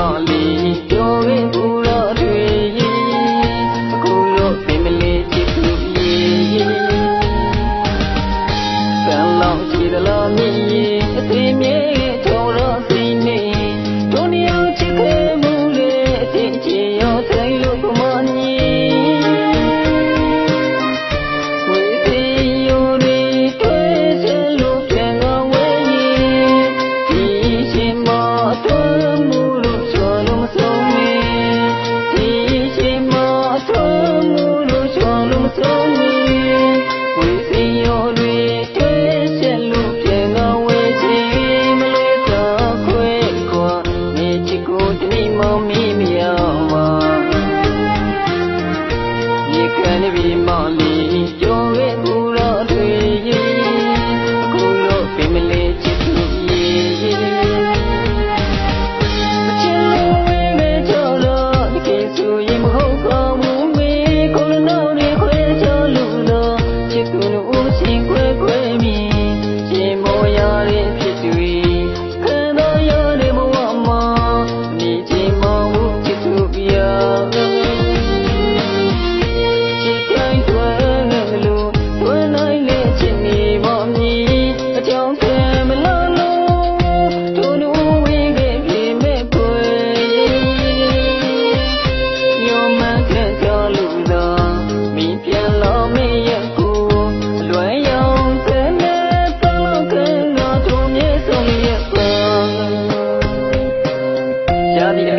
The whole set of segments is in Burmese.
မော်လီပြောရင်ကိုတော့တွေ့အခုလို့ပင်မလေးချစ်သူပြေဆန်လောက်ရှိတယ်လို့မြည်အသေးမြဲ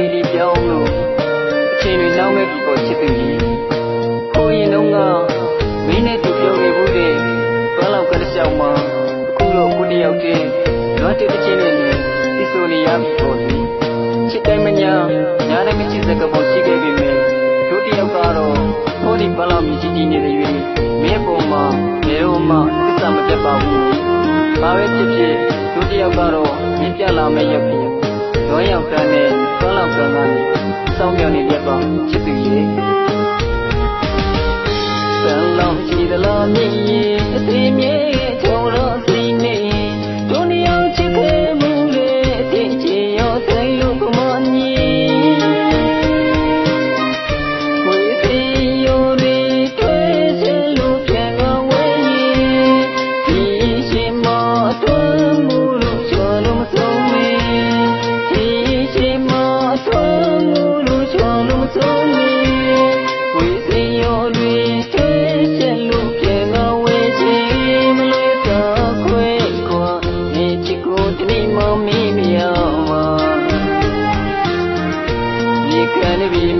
လီလီပြောင်းလို့အချိန်တွေနောက်မဲ့ပြီပေါ်ချစ်သူကြီးခိုးရင်တော့ကမင်းနဲ့သူပြောနေဘူးတဲ့ဘာလောက်ကတခြားမှာအခုတော့ခုတယောက်တည်းလွတ်တဲ့ချင်းတွေနဲ့ဒီဆိုနေရပြီပေါ်စီချစ်တိုင်းမညာညာနဲ့မချစ်စကားပေါ်ရှိခဲ့ပြီမယ်တို့တယောက်ကတော့ဟိုဒီဘာလောက်မြည်ကြီးနေတဲ့ရွေးမင်းပေါ်မှာနေတော့မှသစ္စာမတက်ပါဘူးဘာပဲဖြစ်ဖြစ်တို့တယောက်ကတော့မြင်ပြလာမယ့်ရက်ဖြစ်ရောရောက်ကန်းနဲ့ ဘာလောက်ကန်းကနေစောင်းပြောင်းနေပြပါချစ်သူရဲ့တန်လောင်ရှိသလားမြည်ရင်အစီမြဲ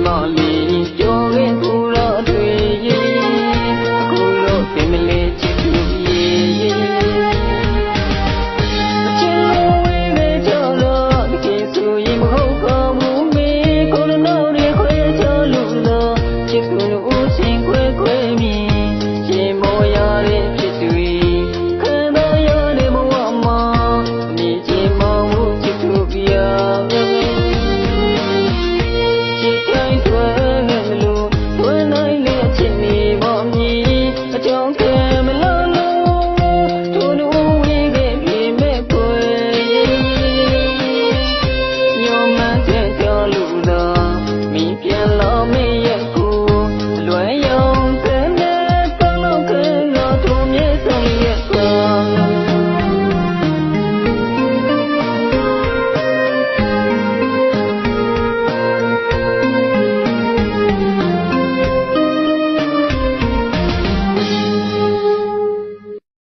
lol